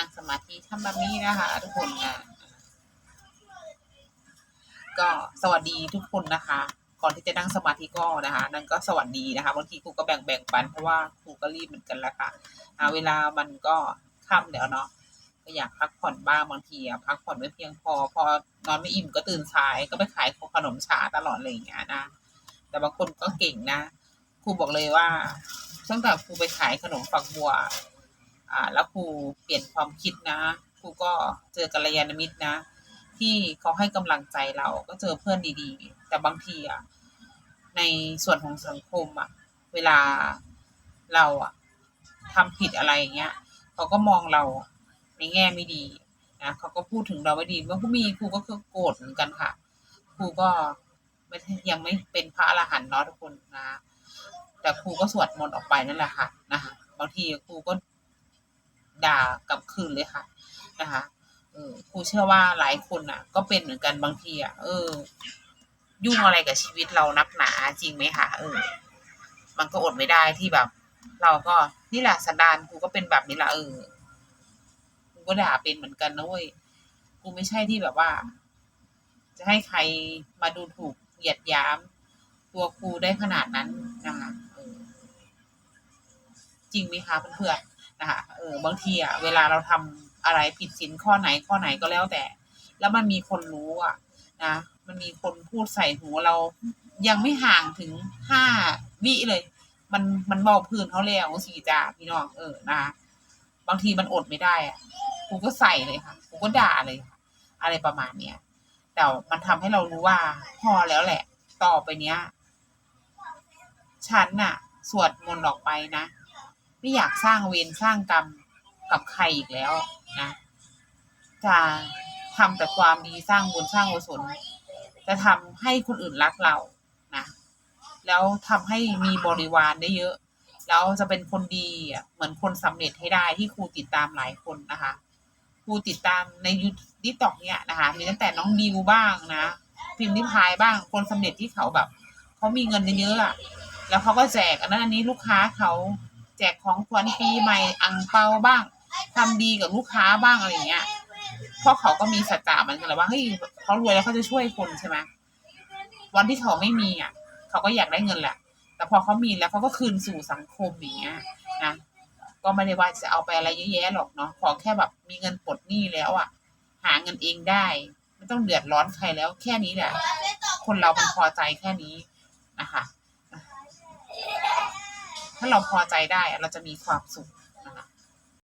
นั่งสมาธิทำแบบนี้นะคะ ทุกคนนะก็สวัสดีทุกคนนะคะ ก่อนที่จะนั่งสมาธิก็นะคะนั่นก็สวัสดีนะคะบางทีครูก็แบ่งแบ่งปันเพราะว่าครูก็รีบเหมือนกันแหละค่ะเวลามันก็ค่ำแล้วเนาะก็อยากพักผ่อนบ้างบางทีอะพักผ่อนไม่เพียงพอ พอนอนไม่อิ่มก็ตื่นสายก็ไปขายขนมชาตลอดเลยอย่างเงี้ยนะแต่บางคนก็เก่งนะครูบอกเลยว่าตั้งแต่ครูไปขายขนมฝักบัว อ่าแล้วครูเปลี่ยนความคิดนะครูก็เจอกัลยาณมิตรนะ ที่เขาให้กำลังใจเราก็เจอเพื่อนดีๆ แต่บางทีอะในส่วนของสังคมอะเวลาเราอะทำผิดอะไรอย่างเงี้ยเขาก็มองเราในแง่ไม่ดีนะเขาก็พูดถึงเราไม่ดีเมื่อผู้มีครูก็คือโกรธเหมือนกันค่ะครูก็ไม่ยังไม่เป็นพระอรหันต์เนาะทุกคนนะ แต่ครูก็สวดมนต์ออกไปนั่นแหละค่ะนะคะบางทีครูก็ ด่ากลับคืนเลยค่ะ นะคะครูเชื่อว่าหลายคนอะ ก็เป็นเหมือนกันบางทีอะเออ ยุ่งอะไรกับชีวิตเรานักหนาจริงไหมคะเออ มันก็อดไม่ได้ที่แบบ เราก็นี่แหละสันดานกูก็เป็นแบบนี้ละเออกูก็ด่าเป็นเหมือนกันนะเว้ยกูไม่ใช่ที่แบบว่า จะให้ใครมาดูถูกเหยียดหยามตัวครูได้ขนาดนั้นนะคะออจริงไหมคะเพื่อน นะคะเออบางทีอะเวลาเราทำอะไรผิดศีลข้อไหนข้อไหนก็แล้วแต่ แล้วมันมีคนรู้อะนะมันมีคนพูดใส่หูเรายังไม่ห่างถึงห้าวิเลย มันมันเบาพื้นเขาแล้วสีจ่าพี่น้องเออนะคะบางทีมันอดไม่ได้อะกูก็ใส่เลยค่ะกูก็ด่าเลยค่ะอะไรประมาณเนี้ยแต่มันทำให้เรารู้ว่า พอแล้วแหละ ต่อไปเนี้ย ฉันน่ะ สวดมนต์ออกไปนะ ไม่อยากสร้างเวรสร้างกรรมกับใครอีกแล้วนะ จะทำแต่ความดีสร้างบุญสร้างกุศลจะทำให้คนอื่นรักเรานะแล้วทำให้มีบริวารได้เยอะ แล้วจะเป็นคนดีอะเหมือนคนสำเร็จให้ได้ที่ครูติดตามหลายคนนะคะครูติดตามในยูทิตอกเนี่ยนะคะ มีตั้งแต่น้องดิวบ้างนะพิมพ์นิพายบ้างคนสำเร็จที่เขาแบบเขามีเงินเยอะๆอะแล้วเขาก็แจกอันนั้นอันนี้ลูกค้าเขา แจกของขวัญปีใหม่อังเปาบ้างทำดีกับลูกค้าบ้างอะไรเงี้ยเพราะเขาก็มีสัจจะเหมือนกันแหละว่าเฮ้ยเขารวยแล้วเขาจะช่วยคนใช่ไหมวันที่เขาไม่มีอะเขาก็อยากได้เงินแหละ แต่พอเขามีแล้วเขาก็คืนสู่สังคมอย่างเงี้ยนะก็ไม่ได้ว่าจะเอาไปอะไรเยอะแยะหรอกเนาะขอแค่แบบมีเงินปลดหนี้แล้วอะ หาเงินเองได้ ไม่ต้องเดือดร้อนใครแล้วแค่นี้แหละ คนเรามันพอใจแค่นี้นะคะ ถ้าเราพอใจได้ เราจะมีความสุข